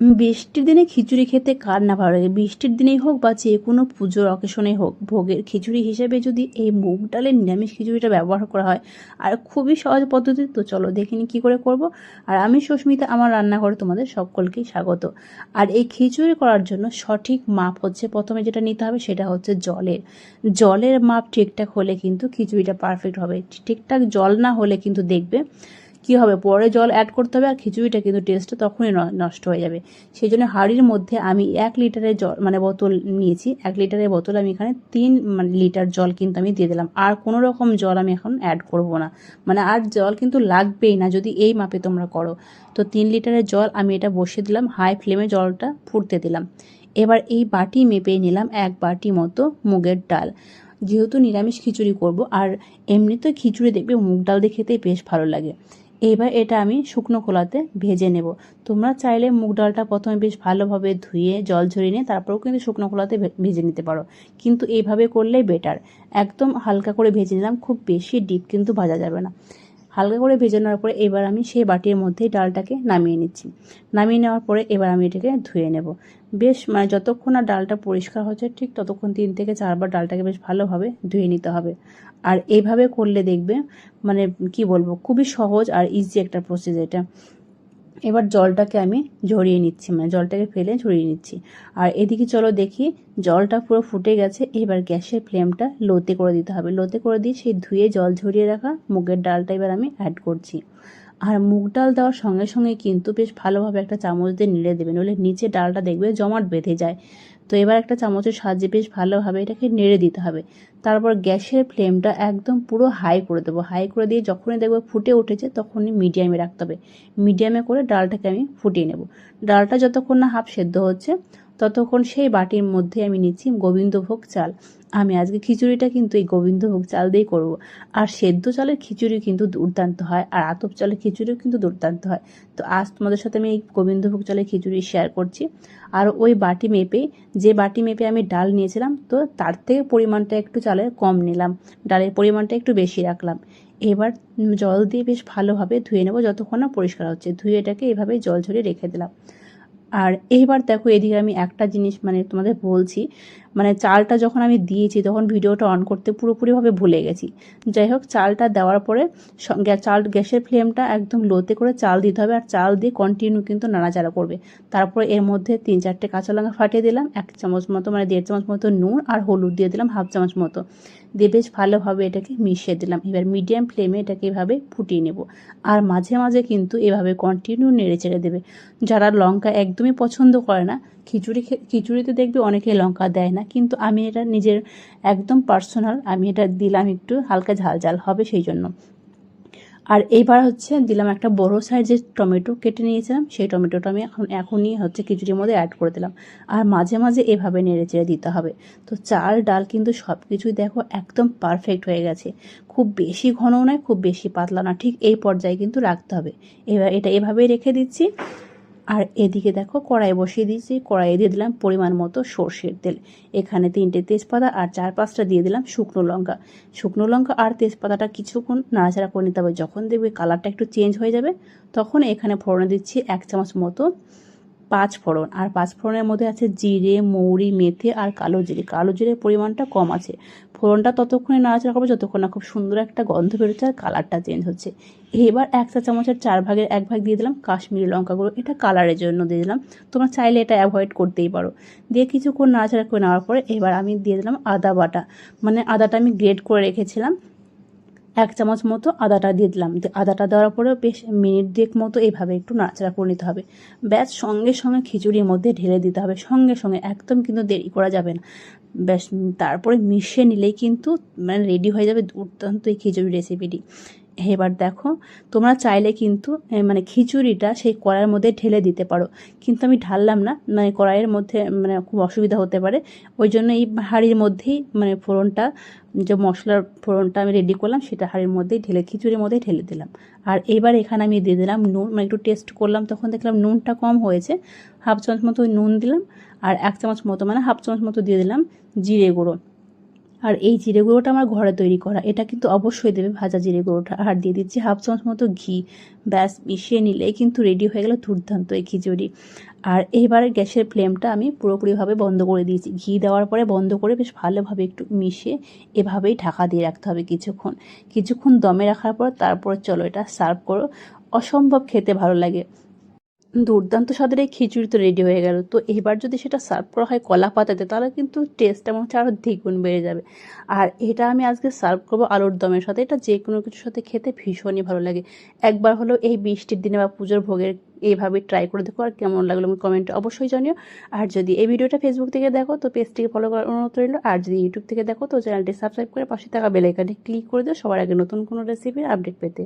বৃষ্টির দিনে খিচুড়ি খেতে কার না ভালো লাগে? বৃষ্টির দিনেই হোক বা যে কোনো পুজোর অকেশনে হোক, ভোগের খিচুড়ি হিসেবে যদি এই মুগ ডালের নিরামিষ খিচুড়িটা ব্যবহার করা হয়, আর খুবই সহজ পদ্ধতি, তো চলো দেখে দেখিনি কী করে করব। আর আমি সুস্মিতা, আমার রান্নাঘরে তোমাদের সকলকেই স্বাগত। আর এই খিচুড়ি করার জন্য সঠিক মাপ হচ্ছে প্রথমে যেটা নিতে হবে, সেটা হচ্ছে জলের। জলের মাপ ঠিকঠাক হলে কিন্তু খিচুড়িটা পারফেক্ট হবে। ঠিকঠাক জল না হলে কিন্তু দেখবে কী হবে? পরে জল অ্যাড করতে হবে আর খিচুড়িটা কিন্তু টেস্টটা তখনই নষ্ট হয়ে যাবে। সেই জন্য হাঁড়ির মধ্যে আমি এক লিটারের জল মানে বোতল নিয়েছি। এক লিটারের বোতল আমি এখানে তিন মানে লিটার জল কিন্তু আমি দিয়ে দিলাম। আর কোনো রকম জল আমি এখন অ্যাড করব না। মানে আর জল কিন্তু লাগবেই না যদি এই মাপে তোমরা করো। তো তিন লিটারের জল আমি এটা বসিয়ে দিলাম হাই ফ্লেমে জলটা ফুটতে দিলাম। এবার এই বাটি মেপে নিলাম এক বাটি মতো মুগের ডাল। যেহেতু নিরামিষ খিচুড়ি করব, আর এমনিতে খিচুড়ি দেখবে মুগ ডাল দিয়ে বেশ ভালো লাগে। এবার এটা আমি শুকনো খোলাতে ভেজে নেব। তোমরা চাইলে মুগ ডালটা প্রথমে বেশ ভালোভাবে ধুয়ে, জল ঝরিয়ে নিয়ে তারপরেও কিন্তু শুকনো খোলাতে ভেজে নিতে পারো। কিন্তু এইভাবে করলেই বেটার একদম হালকা করে ভেজে নিলাম, খুব বেশি ডিপ কিন্তু ভাজা যাবে না। হালকা করে ভেজে নেওয়ার পরে এবার আমি সেই বাটির মধ্যেই ডালটাকে নামিয়ে নিচ্ছি। নামিয়ে নেওয়ার পরে এবার আমি এটাকে ধুয়ে নেব। বেশ মানে যতক্ষণ আর ডালটা পরিষ্কার হচ্ছে ঠিক ততক্ষণ তিন থেকে চারবার ডালটাকে বেশ ভালোভাবে ধুয়ে নিতে হবে। আর এইভাবে করলে দেখবে মানে কি বলব, খুবই সহজ আর ইজি একটা প্রসেস এটা। এবার জলটাকে আমি ঝরিয়ে নিচ্ছি মানে জলটাকে ফেলে ঝরিয়ে নিচ্ছি। আর এদিকে চলো দেখি, জলটা পুরো ফুটে গেছে, এবার গ্যাসের ফ্লেমটা লোতে করে দিতে হবে। লোতে করে দিয়ে সেই ধুয়ে জল ঝরিয়ে রাখা মুগের ডালটা এবার আমি অ্যাড করছি। আর মুগ ডাল দেওয়ার সঙ্গে সঙ্গে কিন্তু বেশ ভালোভাবে একটা চামচ দিয়ে নেড়ে দেবেন নইলে নিচে ডালটা দেখবে জমাট বেঁধে যায়। তো এবার একটা চামচের সাহায্যে বেশ ভালোভাবে এটাকে নেড়ে দিতে হবে। তারপর গ্যাসের ফ্লেমটা একদম পুরো হাই করে দেবো। হাই করে দিয়ে যখনই দেখব ফুটে উঠেছে তখনই মিডিয়ামে রাখতে হবে। মিডিয়ামে করে ডালটাকে আমি ফুটিয়ে নেব। ডালটা যতক্ষণ না হাফ সেদ্ধ হচ্ছে, ততক্ষণ সেই বাটির মধ্যে আমি নিচ্ছি গোবিন্দভোগ চাল। আমি আজকে খিচুড়িটা কিন্তু এই গোবিন্দভোগ চাল দিয়েই করব। আর সেদ্ধ চালের খিচুড়ি কিন্তু দুর্দান্ত হয়, আর আতপ চালের খিচুড়িও কিন্তু দুর্দান্ত হয়। তো আজ তোমাদের সাথে আমি এই গোবিন্দভোগ চালের খিচুড়ি শেয়ার করছি। আর ওই বাটি মেপে, যে বাটি মেপে আমি ডাল নিয়েছিলাম, তো তার থেকে পরিমাণটা একটু চালের কম নিলাম, ডালের পরিমাণটা একটু বেশি রাখলাম। এবার জল দিয়ে বেশ ভালোভাবে ধুয়ে নেব, যতক্ষণ না পরিষ্কার হচ্ছে। ধুয়ে এটাকে এভাবে জল ঝরিয়ে রেখে দিলাম। আর এইবার দেখো, এদিকে আমি একটা জিনিস মানে তোমাদের বলছি মানে চালটা যখন আমি দিয়েছি, তখন ভিডিওটা অন করতে পুরোপুরিভাবে ভুলে গেছি। যাই হোক চালটা দেওয়ার পরে চাল, গ্যাসের ফ্লেমটা একদম লোতে করে চাল দিতে হবে আর চাল দিয়ে কন্টিনিউ কিন্তু নাড়াচাড়া করবে। তারপরে এর মধ্যে তিন চারটে কাঁচা লঙ্কা ফাটিয়ে দিলাম, এক চামচ মতো মানে দেড় চামচ মতো নুন আর হলুদ দিয়ে দিলাম, হাফ চামচ মতো। দিয়ে বেশ ভালোভাবে এটাকে মিশিয়ে দিলাম। এবার মিডিয়াম ফ্লেমে এটাকে এভাবে ফুটিয়ে নেব। আর মাঝে মাঝে কিন্তু এভাবে কন্টিনিউ নেড়ে চেড়ে দেবে। যারা লঙ্কা একদমই পছন্দ করে না, খিচুড়ি খিচুড়িতে দেখবে অনেকে লঙ্কা দেয় না। কিন্তু আমি এটা নিজের একদম পার্সোনাল আমি এটা দিলাম একটু হালকা ঝাল ঝাল হবে সেই জন্য। আর এইবার হচ্ছে দিলাম একটা বড় সাইজের টমেটো কেটে নিয়েছিলাম, সেই টমেটোটা আমি এখন, এখনই হচ্ছে খিচুড়ির মধ্যে অ্যাড করে দিলাম। আর মাঝে মাঝে এভাবে নেড়ে চেড়ে দিতে হবে। তো চাল, ডাল কিন্তু সব কিছুই দেখো একদম পারফেক্ট হয়ে গেছে। খুব বেশি ঘনও নয়, খুব বেশি পাতলা না, ঠিক এই পর্যায়ে কিন্তু রাখতে হবে। এবার এটা এভাবেই রেখে দিচ্ছি। আর এদিকে দেখো কড়াই বসিয়ে দিয়েছি। কড়াইয়ে দিয়ে দিলাম পরিমাণ মতো সর্ষের তেল। এখানে তিনটে তেজপাতা আর চার পাঁচটা দিয়ে দিলাম শুকনো লঙ্কা। শুকনো লঙ্কা আর তেজপাতাটা কিছুক্ষণ নাড়াচাড়া করে নিতে হবে। যখন দেখবে কালারটা একটু চেঞ্জ হয়ে যাবে, তখন এখানে ফোড়নে দিচ্ছি এক চামচ মতো পাঁচ ফোড়ন। আর পাঁচ ফোড়নের মধ্যে আছে জিরে, মৌরি, মেথি আর কালো জিরে। কালো জিরের পরিমাণটা কম আছে। ফোড়নটা ততক্ষণে নাড়াচাড়া করব, যতক্ষণ না খুব সুন্দর একটা গন্ধ বেরোচ্ছে আর কালারটা চেঞ্জ হচ্ছে। এবার এক চা চামচের চার ভাগের এক ভাগ দিয়ে দিলাম কাশ্মীরি লঙ্কাগুলো এটা কালারের জন্য দিয়ে দিলাম। তোমরা চাইলে এটা অ্যাভয়েড করতেই পারো। দিয়ে কিছুক্ষণ নাড়াচাড়া করে নেওয়ার পরে এবার আমি দিয়ে দিলাম আদা বাটা। মানে আদাটা আমি গ্রেড করে রেখেছিলাম। এক চামচ মতো আদাটা দিয়ে দিলাম। আদাটা দেওয়ার পরেও বেশ মিনিট দুয়েক মতো এইভাবে একটু নাড়াচাড়া করে নিতে হবে। ব্যাস, সঙ্গে সঙ্গে খিচুড়ির মধ্যে ঢেলে দিতে হবে। সঙ্গে সঙ্গে, একদম কিন্তু দেরি করা যাবে না। ব্যাস তারপরে মিশিয়ে নিলেই কিন্তু মানে রেডি হয়ে যাবে দুর্দান্ত এই খিচুড়ি রেসিপিটি এবার দেখো, তোমরা চাইলে কিন্তু মানে খিচুড়িটা সেই কড়াইয়ের মধ্যে ঢেলে দিতে পারো। কিন্তু আমি ঢাললাম না মানে কড়াইয়ের মধ্যে মানে খুব অসুবিধা হতে পারে। ওই জন্য এই হাঁড়ির মধ্যেই মানে ফোড়নটা, যে মশলার ফোড়নটা আমি রেডি করলাম, সেটা হাঁড়ির মধ্যেই ঢেলে, খিচুড়ির মধ্যেই ঢেলে দিলাম। আর এবার এখানে আমি দিয়ে দিলাম নুন মানে একটু টেস্ট করলাম, তখন দেখলাম নুনটা কম হয়েছে। হাফ চামচ মতো নুন দিলাম, আর এক চামচ মতো মানে হাফ চামচ মতো দিয়ে দিলাম জিরে গুঁড়ো। আর এই জিরে গুঁড়োটা আমার ঘরে তৈরি করা। এটা কিন্তু অবশ্যই দেবে ভাজা জিরে গুঁড়োটা। আর দিয়ে দিচ্ছি হাফ চামচ মতো ঘি। ব্যাস, মিশিয়ে নিলে কিন্তু রেডি হয়ে গেল দুর্দান্ত এই খিচুড়ি। আর এইবারে গ্যাসের ফ্লেমটা আমি পুরোপুরিভাবে বন্ধ করে দিয়েছি। ঘি দেওয়ার পরে বন্ধ করে বেশ ভালোভাবে একটু মিশিয়ে এভাবেই ঢাকা দিয়ে রাখতে হবে কিছুক্ষণ। কিছুক্ষণ দমে রাখার পর তারপর চলো এটা সার্ভ করো। অসম্ভব খেতে ভালো লাগে। দুর্দান্ত স্বাদের এই খিচুড়ি তো রেডি হয়ে গেল। তো এবার যদি সেটা সার্ভ করা হয় কলা পাতাতে, তাহলে কিন্তু টেস্টটা মনে হচ্ছে আরও দ্বিগুণ বেড়ে যাবে। আর এটা আমি আজকে সার্ভ করব আলুর দমের সাথে। এটা যে কোনো কিছুর সাথে খেতে ভীষণই ভালো লাগে। একবার হলেও এই বৃষ্টির দিনে বা পুজোর ভোগের এইভাবে ট্রাই করে দেখো আর কেমন লাগল আমি কমেন্টে অবশ্যই জানিও। আর যদি এই ভিডিওটা ফেসবুক থেকে দেখো, তো পেজটিকে ফলো করার অনুরোধ রইল। আর যদি ইউটিউব থেকে দেখো, তো চ্যানেলটি সাবস্ক্রাইব করে পাশে থাকা বেলাইকানে ক্লিক করে দিও। সবার আগে নতুন কোনো রেসিপির আপডেট পেতে।